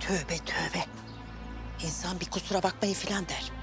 Tövbe tövbe. İnsan bir kusura bakmayın filan der.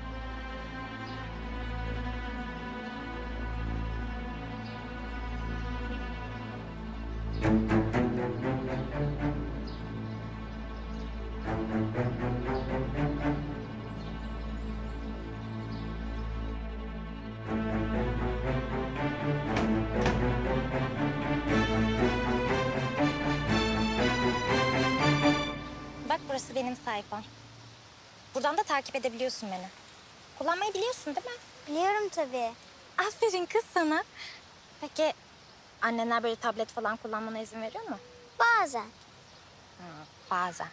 Benim sayfam. Buradan da takip edebiliyorsun beni. Kullanmayı biliyorsun değil mi? Biliyorum tabii. Aferin kız sana. Peki annenler böyle tablet falan kullanmana izin veriyor mu? Bazen. Bazen.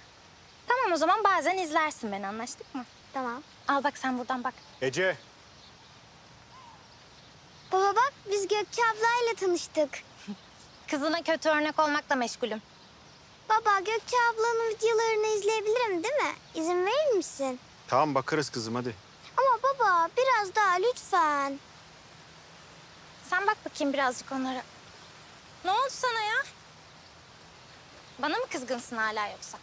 Tamam o zaman bazen izlersin beni anlaştık mı? Tamam. Al bak sen buradan bak. Ece, Baba bak biz Gökçe ablayla tanıştık. Kızına kötü örnek olmakla meşgulüm. Baba Gökçe ablanın videolarını izleyebilirim değil mi? İzin verir misin? tamam bakarız kızım hadi. Ama baba biraz daha lütfen. Sen bak bakayım birazcık onlara. Ne oldu sana ya? Bana mı kızgınsın hala yoksa?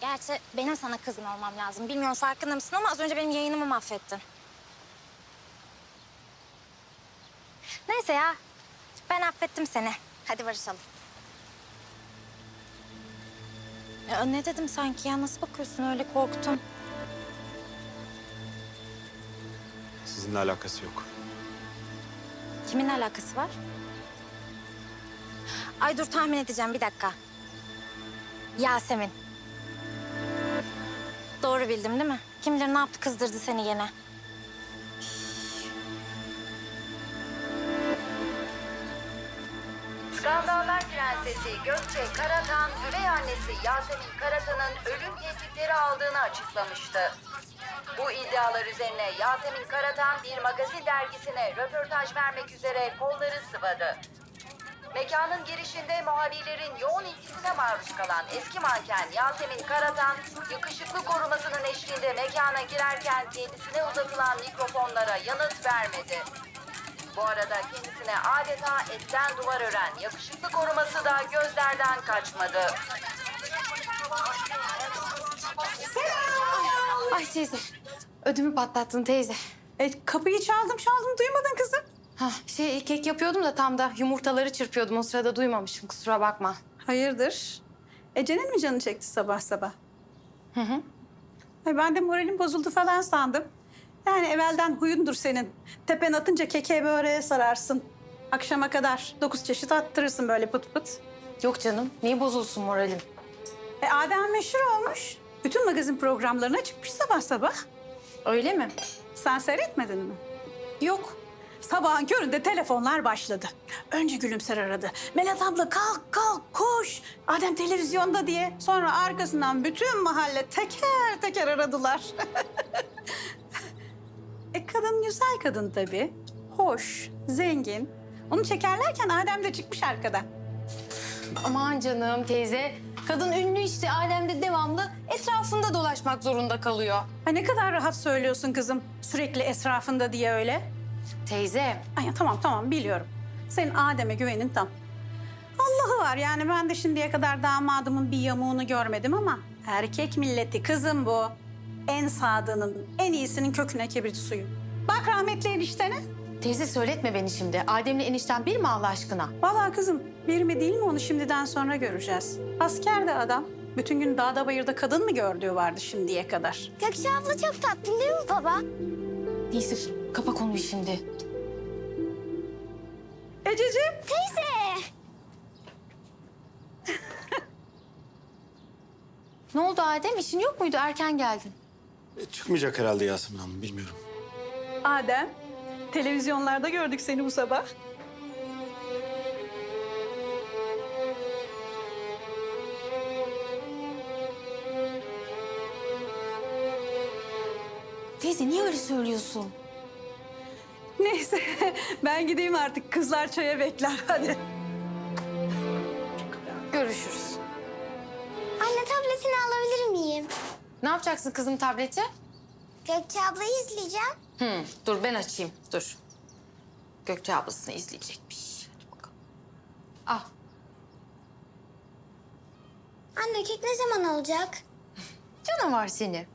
Gerçi benim sana kızgın olmam lazım. Bilmiyorum farkında mısın ama az önce benim yayınımı mahvettin. Neyse ya. Ben affettim seni. Hadi barışalım. Ya ne dedim sanki ya? Nasıl bakıyorsun öyle korktum. Sizinle alakası yok. Kimin alakası var? Ay dur tahmin edeceğim bir dakika. Yasemin. Doğru bildim değil mi? Kim bilir ne yaptı kızdırdı seni yine. Skandallar Prensesi Gökçe Karatan, üvey annesi Yasemin Karatan'ın ölüm tehditleri aldığını açıklamıştı. Bu iddialar üzerine Yasemin Karatan bir magazin dergisine röportaj vermek üzere kolları sıvadı. Mekanın girişinde muhabirlerin yoğun ilgisine maruz kalan eski manken Yasemin Karatan, yakışıklı korumasının eşliğinde mekana girerken kendisine uzatılan mikrofonlara yanıt vermedi. Bu arada kendisine adeta etten duvar ören yakışıklı koruması da gözlerden kaçmadı. Ay teyze. Ödümü patlattın teyze. E, kapıyı çaldım çaldım duymadın kızım. Ha, şey kek yapıyordum da tam da yumurtaları çırpıyordum. O sırada duymamışım kusura bakma. Hayırdır? Ece'nin mi canı çekti sabah sabah? Hı hı. Ay, ben de moralim bozuldu falan sandım. Yani evvelden huyundur senin. Tepen atınca keke böreğe sararsın. Akşama kadar dokuz çeşit attırırsın böyle pıt pıt. Yok canım niye bozulsun moralim? E, Adem meşhur olmuş. Bütün magazin programlarına çıkmış sabah sabah. Öyle mi? Sen seyretmedin mi? Yok. Sabahın köründe telefonlar başladı. Önce Gülümser aradı. Melat abla kalk kalk koş. Adem televizyonda diye. Sonra arkasından bütün mahalle teker teker aradılar. e kadın güzel kadın tabii. Hoş, zengin. Onu çekerlerken Adem de çıkmış arkadan. Aman canım teyze. Kadın ünlü işte alemde devamlı etrafında dolaşmak zorunda kalıyor. Ay ne kadar rahat söylüyorsun kızım. Sürekli etrafında diye öyle. Teyze Ay tamam tamam biliyorum. Senin Adem'e güvenin tam. Allah'ı var yani ben de şimdiye kadar damadımın bir yamuğunu görmedim ama erkek milleti kızım bu. En sadığının, en iyisinin köküne kibrit suyu. Bak rahmetli eniştene. Teyze söyletme beni şimdi. Adem'le enişten bir mi Allah aşkına? Vallahi kızım bir mi değil mi onu şimdiden sonra göreceğiz. Asker de adam. Bütün gün dağda bayırda kadın mı gördüğü vardı şimdiye kadar. Gökçe abla çok tatlı değil mi baba? Neyse Kapa konuyu şimdi. Ececiğim. Teyze. Ne oldu Adem? İşin yok muydu? Erken geldin. E, çıkmayacak herhalde Yasemin Hanım bilmiyorum. Adem. Televizyonlarda gördük seni bu sabah. Teyze niye öyle söylüyorsun? Neyse ben gideyim artık. Kızlar çaya bekler hadi. Ne yapacaksın kızım tableti? Gökçe ablayı izleyeceğim. Hı, dur ben açayım. Dur. Gökçe ablasını izleyecekmiş. Hadi bakalım. Ah, Anne kek ne zaman olacak? canavar seni.